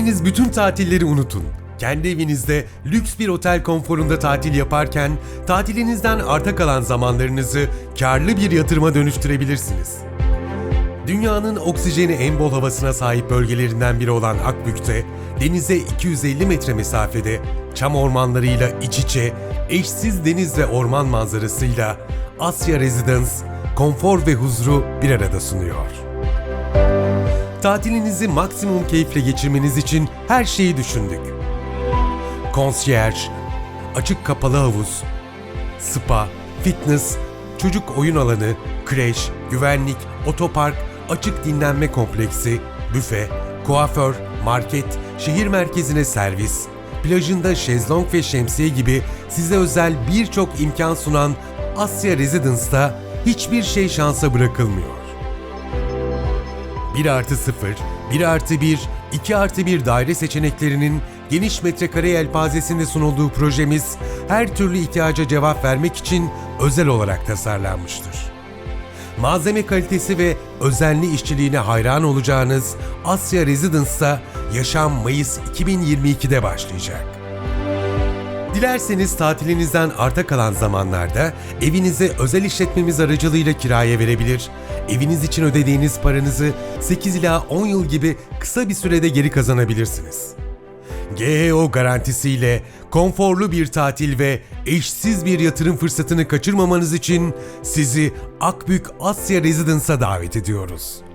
Planladığınız bütün tatilleri unutun. Kendi evinizde lüks bir otel konforunda tatil yaparken tatilinizden arta kalan zamanlarınızı karlı bir yatırıma dönüştürebilirsiniz. Dünyanın oksijeni en bol havasına sahip bölgelerinden biri olan Akbük'te, denize 250 metre mesafede, çam ormanlarıyla iç içe, eşsiz deniz ve orman manzarasıyla Asya Residence, konfor ve huzuru bir arada sunuyor. Tatilinizi maksimum keyifle geçirmeniz için her şeyi düşündük. Konsiyerj, açık kapalı havuz, spa, fitness, çocuk oyun alanı, kreş, güvenlik, otopark, açık dinlenme kompleksi, büfe, kuaför, market, şehir merkezine servis, plajında şezlong ve şemsiye gibi size özel birçok imkan sunan Asya Residence'da hiçbir şey şansa bırakılmıyor. 1 artı 0, 1 artı 1, 2 artı 1 daire seçeneklerinin geniş metrekare yelpazesinde sunulduğu projemiz her türlü ihtiyaca cevap vermek için özel olarak tasarlanmıştır. Malzeme kalitesi ve özenli işçiliğine hayran olacağınız Asya Residence'da yaşam Mayıs 2022'de başlayacak. Dilerseniz tatilinizden arta kalan zamanlarda evinizi özel işletmemiz aracılığıyla kiraya verebilir, eviniz için ödediğiniz paranızı 8 ila 10 yıl gibi kısa bir sürede geri kazanabilirsiniz. GHO garantisiyle konforlu bir tatil ve eşsiz bir yatırım fırsatını kaçırmamanız için sizi Akbük Asya Residence'a davet ediyoruz.